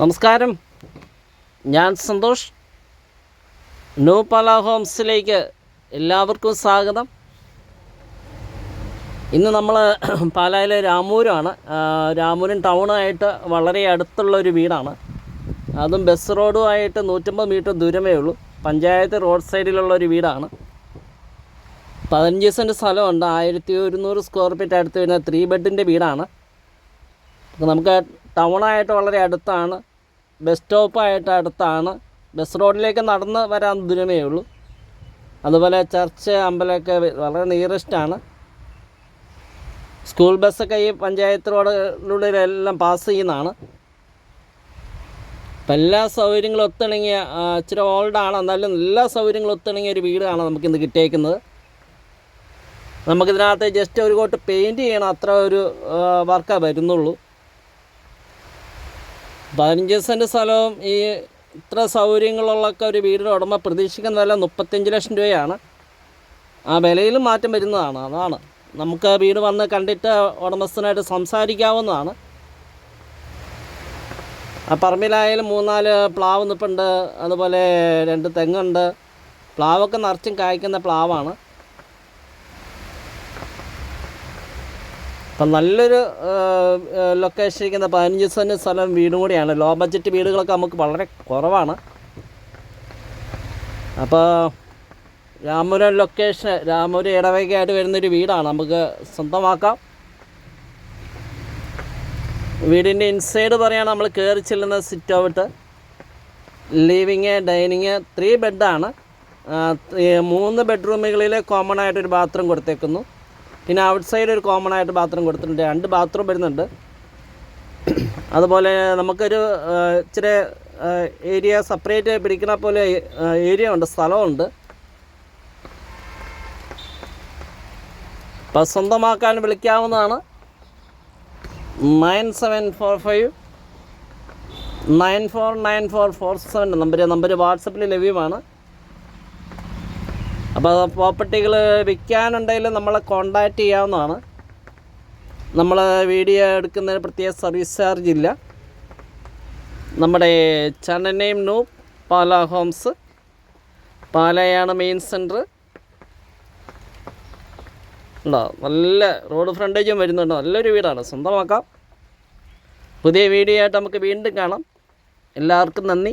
നമസ്കാരം. ഞാൻ സന്തോഷ്. ന്യൂ പാല ഹോംസിലേക്ക് എല്ലാവർക്കും സ്വാഗതം. ഇന്ന് നമ്മൾ പാലായിലെ രാമൂരാണ്. രാമൂരും രാമൂരൻ ടൗണായിട്ട് വളരെ അടുത്തുള്ള ഒരു വീടാണ്. അതും ബസ് റോഡുമായിട്ട് നൂറ്റമ്പത് മീറ്റർ ദൂരമേ ഉള്ളൂ. പഞ്ചായത്ത് റോഡ് സൈഡിലുള്ള ഒരു വീടാണ്. പതിനഞ്ച് സെന്റ് സ്ഥലമുണ്ട്. ആയിരത്തി ഒരുന്നൂറ് സ്ക്വയർ ഫീറ്റ് അടുത്ത് വരുന്ന ത്രീ ബെഡിന്റെ വീടാണ്. നമുക്ക് ടൗണായിട്ട് വളരെ അടുത്താണ്. ബസ് സ്റ്റോപ്പായിട്ട് അടുത്താണ്. ബസ് റോഡിലേക്ക് നടന്ന് വരാൻ ദൂരമേ ഉള്ളൂ. അതുപോലെ ചർച്ച് അമ്പലമൊക്കെ വളരെ നിയറസ്റ്റാണ്. സ്കൂൾ ബസ്സൊക്കെ ഈ പഞ്ചായത്ത് റോഡിലൂടെ എല്ലാം പാസ് ചെയ്യുന്നതാണ്. അപ്പം എല്ലാ സൗകര്യങ്ങളും ഒത്തിണങ്ങിയ ഇച്ചിരി ഓൾഡാണ്. എന്നാലും എല്ലാ സൗകര്യങ്ങളും ഒത്തിണങ്ങിയ ഒരു വീടാണ് നമുക്കിന്ന് കിട്ടിയേക്കുന്നത്. നമുക്കിതിനകത്ത് ജസ്റ്റ് ഒരു കോട്ട് പെയിന്റ് ചെയ്യണം. അത്ര ഒരു വർക്കേ വരുന്നുള്ളൂ. പതിനഞ്ച് സെന്റ് സ്ഥലവും ഈ ഇത്ര സൗകര്യങ്ങളുള്ളൊക്കെ ഒരു വീടിന്റെ ഉടമ പ്രതീക്ഷിക്കുന്ന വില മുപ്പത്തഞ്ച് ലക്ഷം രൂപയാണ്. ആ വിലയിലും മാറ്റം വരുന്നതാണ്. അതാണ്. നമുക്ക് വീട് വന്ന് കണ്ടിട്ട് ഉടമസ്ഥനായിട്ട് സംസാരിക്കാവുന്നതാണ്. ആ പറമ്പിലായാലും മൂന്നാൽ പ്ലാവ് നിൽപ്പുണ്ട് അതുപോലെ രണ്ട് തെങ്ങുണ്ട്. പ്ലാവൊക്കെ നിറച്ചും കായ്ക്കുന്ന പ്ലാവാണ്. അപ്പം നല്ലൊരു ലൊക്കേഷൻ ഇരിക്കുന്ന പതിനഞ്ച് സെന്റ് സ്ഥലം വീടും കൂടിയാണ്. ലോ ബഡ്ജറ്റ് വീടുകളൊക്കെ നമുക്ക് വളരെ കുറവാണ്. അപ്പോൾ രാമപുരം ലൊക്കേഷൻ രാമപുരം ഇടവകയായിട്ട് വരുന്നൊരു വീടാണ്. നമുക്ക് സ്വന്തമാക്കാം. വീടിന്റെ ഇൻസൈഡ് പറയുകയാണ് നമ്മൾ കയറി ചെല്ലുന്ന sit out living dining three ബെഡാണ് മൂന്ന് ബെഡ്റൂമുകളിൽ കോമൺ ആയിട്ടൊരു ബാത്റൂം കൊടുത്തേക്കുന്നു. പിന്നെ ഔട്ട് സൈഡ് ഒരു കോമൺ ആയിട്ട് ബാത്റൂം കൊടുത്തിട്ടുണ്ട്. രണ്ട് ബാത്റൂം വരുന്നുണ്ട്. അതുപോലെ നമുക്കൊരു ഇച്ചിരി ഏരിയ സെപ്പറേറ്റ് പിടിക്കണ പോലെ ഏരിയ ഉണ്ട് സ്ഥലമുണ്ട്. അപ്പം സ്വന്തമാക്കാൻ വിളിക്കാവുന്നതാണ്. Nine seven four five nine four nine four four seven number number വാട്സപ്പിൽ ലഭ്യമാണ്. അപ്പോൾ പ്രോപ്പർട്ടികൾ വിൽക്കാനുണ്ടെങ്കിൽ നമ്മളെ കോണ്ടാക്റ്റ് ചെയ്യാവുന്നതാണ്. നമ്മൾ വീഡിയോ എടുക്കുന്നതിന് പ്രത്യേക സർവീസ് ചാർജ് ഇല്ല. നമ്മുടെ channel name new Pala homes പാലയാണ് main centre ഉണ്ടോ? നല്ല റോഡ് ഫ്രണ്ടേജും വരുന്നുണ്ട്. നല്ലൊരു വീടാണ്. സ്വന്തമാക്കാം. പുതിയ വീഡിയോ ആയിട്ട് നമുക്ക് വീണ്ടും കാണാം. എല്ലാവർക്കും നന്ദി.